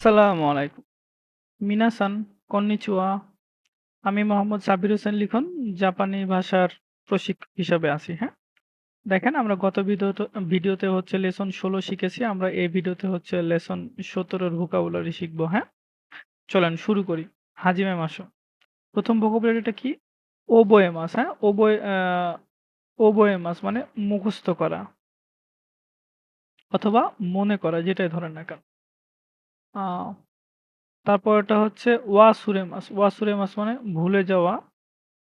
আসসালামু আলাইকুম। মিনাসান, কন্নিচিওয়া। আমি মোহাম্মদ সাবির হোসেন লিখন জাপানি ভাষার প্রশিক্ষক হিসাবে আছি, হ্যাঁ? দেখেন আমরা গত ভিডিওতে ভিডিওতে হচ্ছে লেসন ১৬ শিখেছি। আমরা এই ভিডিওতে হচ্ছে লেসন সতেরোর ভোকাবুলারি শিখব হ্যাঁ? চলেন শুরু করি। হাজিমে মাসো। ১ম ভোকাবুলারিটা কি? ওবোয়েমাস, হ্যাঁ? ওবোয়ে আ ওবোয়েমাস মানে মুখস্থ করা। অথবা মনে করা যেটাই ধরেন না কেন। আ তারপরেরটা হচ্ছে ওয়াসুরেমাস। ওয়াসুরেমাস মানে ভুলে যাওয়া।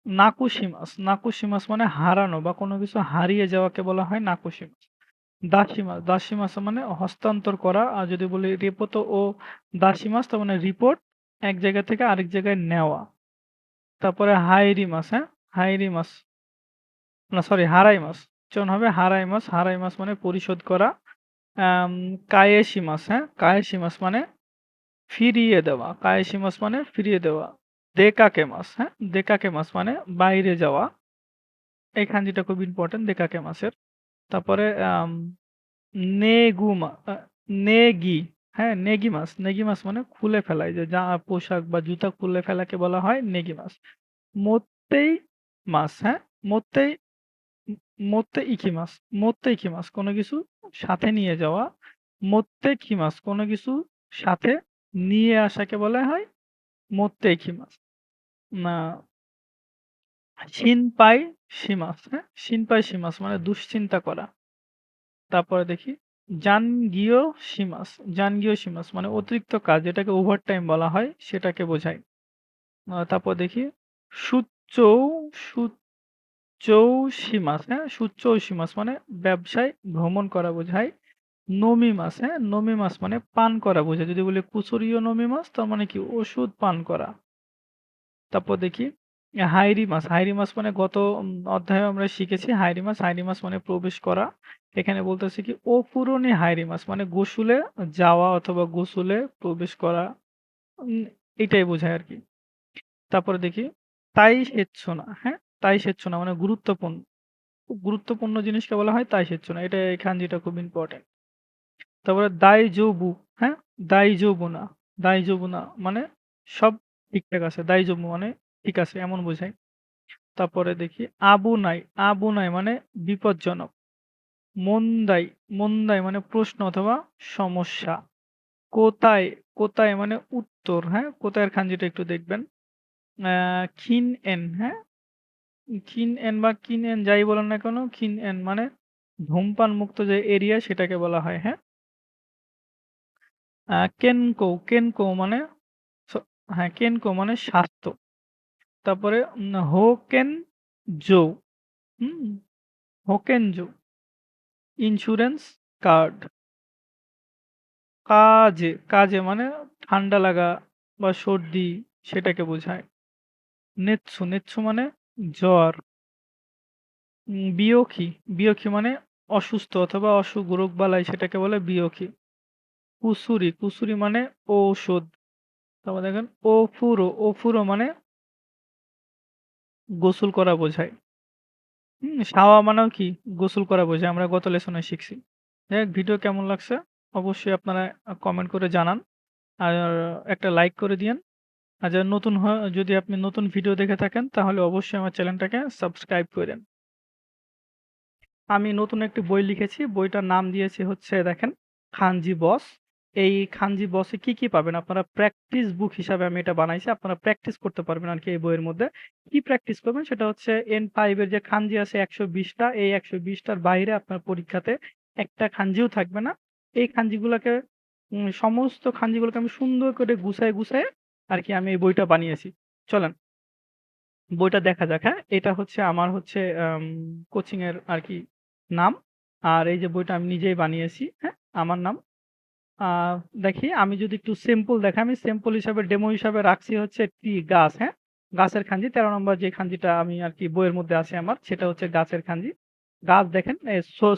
নাকুশিমাস। নাকুশিমাস মানে হারানো বা কোনো কিছু হারিয়ে যাওয়াকে বলা হয় নাকুশিমাস। দাসিমাস। দাসিমাস মানে হস্তান্তর করা। আর যদি বলি রেপোতো ও দাসিমাস তার মানে রিপোর্ট এক জায়গা থেকে আরেক জায়গায় নেওয়া। তারপরে হাইরিমাস, হ্যাঁ? হাইরিমাস। না সরি হারাইমাস। উচ্চারণ হবে হারাইমাস। হারাইমাস মানে পরিশোধ করা। আম কায়েশিমাস, হ্যাঁ? কায়েশিমাস মানে ফিরিয়ে দেওয়া। কায়েশিমাস মানে ফিরিয়ে দেওয়া। দেকাকেমাস, হ্যাঁ? দেকাকেমাস মানে বাইরে যাওয়া। এই খাঞ্জিটা খুব ইম্পোর্টেন্ট দেকাকেমাসের। তারপরে আম নেগুমা নেগি, হ্যাঁ? নেগিমাস। নেগিমাস মানে খুলে ফেলা। এই যে যা পোশাক বা জুতা খুলে ফেলাকে বলা হয় নেগিমাস। মোত্তেই মাস, হ্যাঁ? মোত্তেই মোত্তে ইকিমাস। মোত্তে ইকিমাস কোনো কিছু সাথে নিয়ে যাওয়া। মোত্তে কিমাস কোনো কিছু সাথে নিয়ে আসাকে বলা হয় মোত্তে ইকিমাস। না শিনপাই শিমাস, হ্যাঁ? শিনপাই শিমাস মানে দুশ্চিন্তা করা। তারপরে দেখি জানগিও শিমাস। জানগিও শিমাস মানে অতিরিক্ত কাজ যেটাকে ওভার টাইম বলা হয় সেটাকে বোঝায়। তারপর দেখি সুচ্চৌ সুচ্চৌ শিমাস, হ্যাঁ? সুচ্চৌ শিমাস মানে ব্যবসায় ভ্রমণ করা বোঝায়। নোমিমাস, হ্যাঁ? নোমিমাস মানে পান করা বোঝায়। যদি বলি কুসুরিও নোমিমাস তার মানে কি ওষুধ পান করা। তারপর দেখি হাইরিমাস। হাইরিমাস মানে গত অধ্যায়ে আমরা শিখেছি হাইরিমাস। হাইরিমাস মানে প্রবেশ করা। এখানে বলতেছে কি ওফুরনি হাইরিমাস মানে গোসুলে যাওয়া অথবা গোসুলে প্রবেশ করা। এটাই বোঝায় আর কি তারপরে দেখি তাই সেচ্ছনা, হ্যাঁ? তাই সেচ্ছনা মানে গুরুত্বপূর্ণ। খুব গুরুত্বপূর্ণ জিনিসকে বলা হয় তাই সেচ্ছনা। এটা এই খাঞ্জিটা খুব ইম্পোর্টেন্ট। তারপরে দাইজোবু, হ্যাঁ? দায় জবু না দায় দাইজোবুনা। দাইজোবুনা মানে সব ঠিকঠাক আছে। দাইজোবু মানে ঠিক আছে এমন বোঝায়। তারপরে দেখি আবুনাই। আবুনাই মানে বিপজ্জনক। মন্দাই, মন্দাই মানে প্রশ্ন অথবা সমস্যা। কোথায় কোথায় মানে উত্তর, হ্যাঁ? কোতাইয়ের খাঞ্জিটা একটু দেখবেন। আ খিনএন, হ্যাঁ? খিনএন বা কিনএন যাই বলেন না কেন খিনএন মানে ধূমপান মুক্ত যে এরিয়া সেটাকে বলা হয়, হ্যাঁ? কেনকো, কেনকো মানে হ্যাঁ, কেনকো মানে স্বাস্থ্য। তারপরে উম হোকেনজো, হুম? হোকেনজো। Insurance card. কাজে, কাজে মানে ঠান্ডা লাগা বা সর্দি সেটাকে বোঝায়। নেতসু, নেতসু মানে জ্বর। বিয়োখি, বিয়োখি মানে অসুস্থ অথবা অসুখ রোগবালাই সেটাকে বলে বিয়োখি। কুসুরি, কুসুরি মানে ঔষধ। তারপর দেখেন ওফুরো, ওফুরো মানে গোসল করা বোঝায়। হুম? শাওয়া মানেও কি গোসল করা বোঝায়। আমরা গত লেসনে শিখছি। হোক ভিডিও কেমন লাগছে অবশ্যই আপনারা কমেন্ট করে জানান। আর একটা লাইক করে দিয়েন। আর যারা নতুন যদি আপনি নতুন ভিডিও দেখে থাকেন তাহলে অবশ্যই আমার চ্যানেলটাকে সাবস্ক্রাইব কইরেন। আমি নতুন একটি বই লিখেছি। বইটার নাম দিয়েছি হচ্ছে দেখেন খানজি বস। এই খানজি বসে কি, কি পাবেন আপনারা প্র্যাকটিস বুক হিসাবে আমি এটা বানাইছি। আপনারা প্র্যাকটিস করতে পারবেন আর কি এই বইয়ের মধ্যে। কি প্র্যাকটিস করবেন সেটা হচ্ছে এন ফাইভের যে খানজি আছে একশো বিশটা এই একশো বিশটার বাইরে আপনার পরীক্ষাতে একটা খানজিও থাকবে না। এই খানজিগুলোকে সমস্ত খানজিগুলোকে আমি সুন্দর করে গুছায়ে, গুছায়ে আরকি আমি এই বইটা বানিয়েছি। চলেন বইটা দেখা যাক, হ্যাঁ? এটা হচ্ছে আমার হচ্ছে আম কোচিং এর আরকি নাম। আর এই যে বইটা আমি নিজেই বানিয়েছি, হ্যাঁ? আমার নাম। দেখি আমি যদি একটু সিম্পল দেখাই, আমি সিম্পল হিসাবে ডেমো হিসাবে রাখছি হচ্ছে একটি গাছ, হ্যাঁ? গাছের খানজি ১৩ নম্বর যে খানজিটা আমি আর কি বইয়ের মধ্যে আছে আমার সেটা হচ্ছে গাছের খানজি। গাছ দেখেন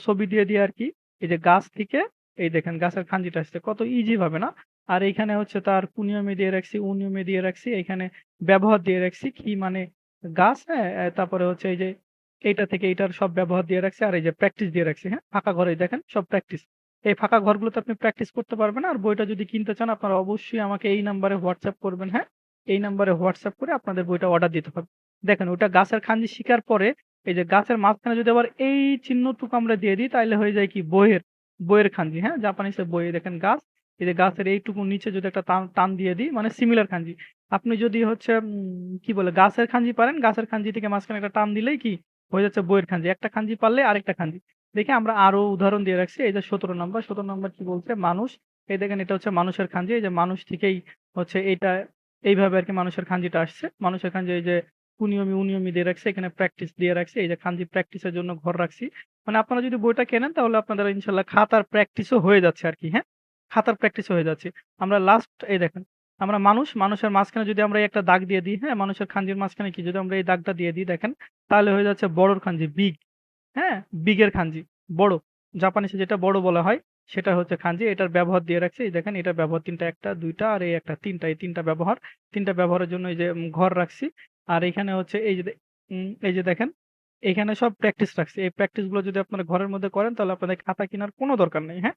ছবি দিয়ে, দিয়ে আর কি এই যে গাছ থেকে এই দেখেন গাছের খানজিটা আসছে কত ইজি ভাবে না? আর এইখানে হচ্ছে তার কুনিয়মে দিয়ে রাখছি, উনিয়মে দিয়ে রাখছি, এখানে ব্যবহার দিয়ে রাখছি কি মানে গাছ, হ্যাঁ? তারপরে হচ্ছে এই যে এইটা থেকে এইটার সব ব্যবহার দিয়ে রাখছি আর এই যে প্র্যাকটিস দিয়ে রাখছি, হ্যাঁ? ফাঁকা ঘরে দেখেন সব প্র্যাকটিস। এই ফাঁকা ঘরগুলোতে আপনি প্র্যাকটিস করতে পারবেন। আর বইটা যদি কিনতে চান আপনারা অবশ্যই আমাকে এই নাম্বারে হোয়াটসঅ্যাপ করবেন, হ্যাঁ? এই নাম্বারে হোয়াটসঅ্যাপ করে আপনাদের বইটা অর্ডার দিতে হবে। দেখেন ওটা গাছের খাঞ্জি শিকার পরে এই যে গাছের মাঝখানে যদি আবার এই চিহ্নটুকু আমরা দিয়ে দিই তাহলে হয়ে যায় কি বইয়ের, বইয়ের খাঞ্জি, হ্যাঁ? জাপানিজের বই দেখেন গাছ, এই যে গাছের এইটুকু নিচে যদি একটা টান দিয়ে দিই মানে সিমিলার খাঞ্জি। আপনি যদি হচ্ছে কি বলে গাছের খাঞ্জি পারেন, গাছের খাঞ্জি থেকে মাঝখানে একটা টান দিলেই কি হয়ে যাচ্ছে বইয়ের খাঞ্জি। একটা খাঞ্জি পারলে আরেকটা খাঞ্জি। দেখি আমরা আরও উদাহরণ দিয়ে রাখছি। এই যে সতেরো নম্বর সতেরো নম্বর কি বলছে? মানুষ। এই দেখেন এটা হচ্ছে মানুষের খাঞ্জি। এই যে মানুষ থেকেই হচ্ছে এইটা এইভাবে আরকি মানুষের খাঞ্জিটা আসছে। মানুষের খাঞ্জি এই যে কুনিয়মি, উনিয়মি দিয়ে রাখছে এখানে প্র্যাকটিস দিয়ে রাখছি। এই যে খাঞ্জি প্র্যাকটিসের জন্য ঘর রাখছি। মানে আপনারা যদি বইটা কেনেন তাহলে আপনাদের ইনশাল্লাহ খাতার প্র্যাকটিসও হয়ে যাচ্ছে আর কি হ্যাঁ? খাতার প্র্যাকটিস হয়ে যাচ্ছে। আমরা লাস্ট এই দেখেন, আমরা মানুষ, মানুষের মাঝখানে যদি আমরা একটা দাগ দিয়ে দিই, হ্যাঁ? মানুষের খাঞ্জির মাঝখানে কি যদি আমরা এই দাগটা দিয়ে দিই দেখেন, তাহলে হয়ে যাচ্ছে বড়র খাঞ্জি বিগ, হ্যাঁ? বিগের খাঞ্জি, বড়। জাপানিসে যেটা বড় বলা হয় সেটা হচ্ছে খাঞ্জি। এটার ব্যবহার দিয়ে রাখছি। এই দেখেন এটার ব্যবহার ৩ টা ১ টা ২ টা আর এই একটা তিনটা এই তিনটা ব্যবহার। তিনটা ব্যবহারের জন্য এই যে ঘর রাখছি। আর এখানে হচ্ছে এই যে এই যে দেখেন, এখানে সব প্র্যাকটিস রাখছি। এই প্র্যাকটিসগুলো যদি আপনারা ঘরের মধ্যে করেন তাহলে আপনাদের খাতা কেনার কোনো দরকার নেই, হ্যাঁ?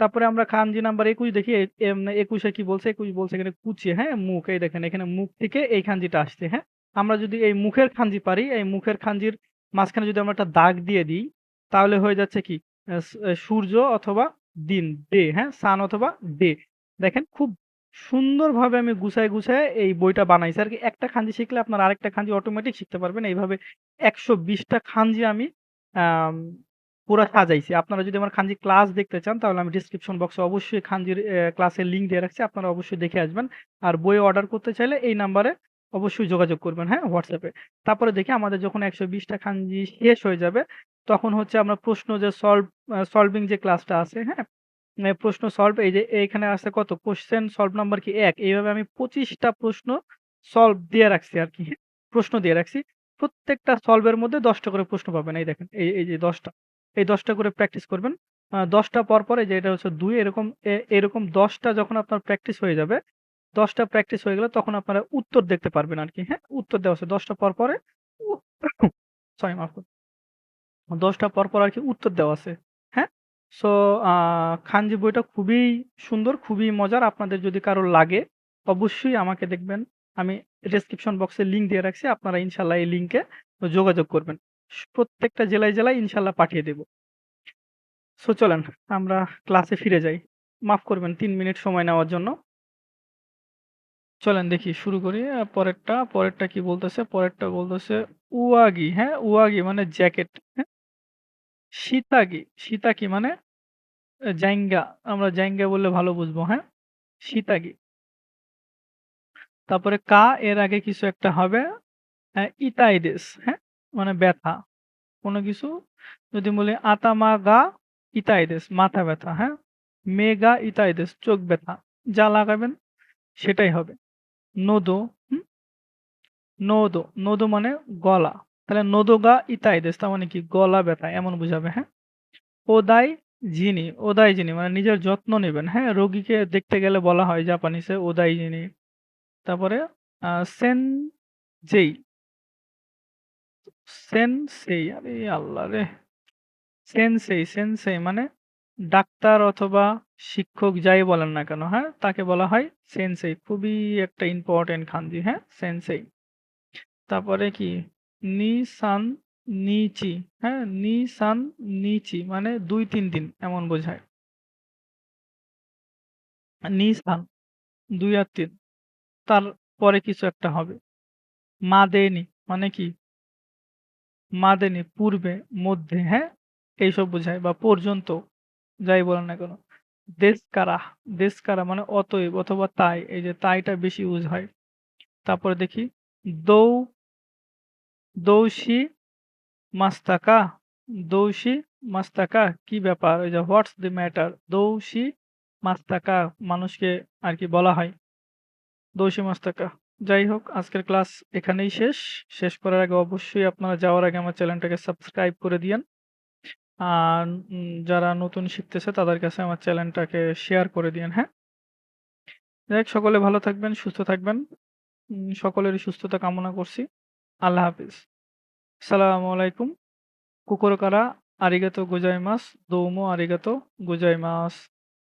তারপরে আমরা খাঞ্জি নাম্বার ২১ দেখি এ এম ২১ এ কি বলছে? ২১ বলছে এখানে কুচি, হ্যাঁ? মুখ। এই দেখেন এখানে মুখ থেকে এই খাঞ্জিটা আসছে, হ্যাঁ? আমরা যদি এই মুখের খাঞ্জি পারি, এই মুখের খাঞ্জির মাঝখানে যদি আমরা একটা দাগ দিয়ে দিই, তাহলে হয়ে যাচ্ছে কি? সূর্য অথবা দিন, ডে, হ্যাঁ? সান অথবা ডে। দেখেন খুব সুন্দরভাবে আমি গুছায়, গুছায় এই বইটা বানাইছি আর কি একটা খাঞ্জি শিখলে আপনারা আরেকটা খাঞ্জি অটোমেটিক শিখতে পারবেন। এইভাবে একশো বিশটা খাঞ্জি আম পুরা সাজাইছি। আপনারা যদি আমার খানজি ক্লাস দেখতে চান তাহলে আমি ডেসক্রিপশন বক্সে অবশ্যই খানজির ক্লাসের লিঙ্ক দিয়ে রাখছি। আপনারা অবশ্যই দেখে আসবেন। আর বই অর্ডার করতে চাইলে এই নাম্বারে অবশ্যই যোগাযোগ করবেন, হ্যাঁ? হোয়াটসঅ্যাপে তারপরে দেখি আমাদের যখন একশো বিশটা খানজি শেষ হয়ে যাবে, তখন হচ্ছে আমরা প্রশ্ন যে সলভ সলভিং যে ক্লাসটা আছে, হ্যাঁ? প্রশ্ন সলভ এই যে এইখানে আছে কত? কোয়েশ্চেন সলভ নাম্বার কি এক এইভাবে আমি পঁচিশটা প্রশ্ন সলভ দিয়ে রাখছি আরকি, হ্যাঁ? প্রশ্ন দিয়ে রাখছি। প্রত্যেকটা সলভের মধ্যে দশটা করে প্রশ্ন পাবেন। এই দেখেন এই, এই যে ১০ টা। এই দশটা করে প্র্যাকটিস করবেন। দশটা পর, পরে যে এটা হচ্ছে দুই এরকম এরকম দশটা যখন আপনার প্র্যাকটিস হয়ে যাবে, দশটা প্র্যাকটিস হয়ে গেলে তখন আপনারা উত্তর দেখতে পারবেন আর কি হ্যাঁ? উত্তর দেওয়া আছে দশটা পর, পরে সরি মাফ করবেন। ১০ টা পর, আর কি উত্তর দেওয়া আছে, হ্যাঁ? সো খানজি বইটা খুবই সুন্দর, খুবই মজার। আপনাদের যদি কারও লাগে অবশ্যই আমাকে দেখবেন আমি ডেসক্রিপশন বক্সে লিঙ্ক দিয়ে রাখছি। আপনারা ইনশাল্লাহ এই লিঙ্কে যোগাযোগ করবেন। প্রত্যেকটা জেলায়, জেলায় ইনশাল্লাহ পাঠিয়ে দেব। সো চলেন আমরা ক্লাসে ফিরে যাই। মাফ করবেন তিন মিনিট সময় নেওয়ার জন্য। চলেন দেখি শুরু করি। পরেরটা, পরেরটা কি বলতেছে? পরেরটা বলতেছে উয়াগি, হ্যাঁ? উয়াগি মানে জ্যাকেট, হ্যাঁ? শিতাগি, শিতাকি মানে জাইঙ্গা। আমরা জাইঙ্গা বললে ভালো বুঝব, হ্যাঁ? শিতাগি। তারপরে কা এর আগে কিছু একটা হবে। অ্যা ইতাইদেস, হ্যাঁ? মানে ব্যথা। কোনো কিছু যদি বলি আতামা গা ইতাইদেস মাথা ব্যথা, হ্যাঁ? মে গা ইতাইদেস চোখ ব্যথা। যা লাগাবেন সেটাই হবে। নোদো, হুম? নোদো, নোদো মানে গলা। তাহলে নোদো গা ইতাইদেস তার মানে কি? গলা ব্যথা এমন বুঝাবে, হ্যাঁ? ওদাই জিনি, ওদাই জিনি মানে নিজের যত্ন নিবেন, হ্যাঁ? রোগীকে দেখতে গেলে বলা হয় জাপানিসে ওদাই জিনি। তারপরে আ সেনজেই। সেনসেই আরে আল্লাহরে! সেনসেই, সেনসেই মানে ডাক্তার অথবা শিক্ষক যাই বলেন না কেন, হ্যাঁ? তাকে বলা হয় সেনসেই। খুবই একটা ইম্পোর্টেন্ট খাঞ্জি, হ্যাঁ? সেনসেই। তারপরে কি? নিসান নিচি, হ্যাঁ? নিসান নিচি মানে ২-৩ দিন এমন বোঝায়। নিসান দুই আর তিন তারপরে কিছু একটা হবে। মাদেনি মানে কি? মাদেনি পূর্বে, মধ্যে, হ্যাঁ? এইসব বোঝায় বা পর্যন্ত যাই বলেন না কেন। দেশকারা, দেশকারা মানে অতএব অথবা তাই। এই যে তাইটা বেশি ইউজ হয়। তারপরে দেখি দৌ দৌশি মাস্তাকা, দৌশি মাস্তাকা কি ব্যাপার? ওই যে হোয়াটস দি ম্যাটার? দৌশি মাস্তাকা মানুষকে আর কি বলা হয়। দৌশি মাস্তাকা। যাই হোক আজকের ক্লাস এখানেই শেষ। শেষ করার আগে অবশ্যই আপনারা যাওয়ার আগে আমার চ্যানেলটাকে সাবস্ক্রাইব করে দিয়েন। আর যারা নতুন শিখতেছে তাদের কাছে আমার চ্যানেলটাকে শেয়ার করে দিয়েন, হ্যাঁ? যাই সকলে ভালো থাকবেন, সুস্থ থাকবেন। সকলেরই সুস্থতা কামনা করছি। আল্লাহ হাফিজ আসসালামু আলাইকুম। কুকুরকারা আরিগাতো গোজাইমাস দোমো আরিগাতো গোজাইমাস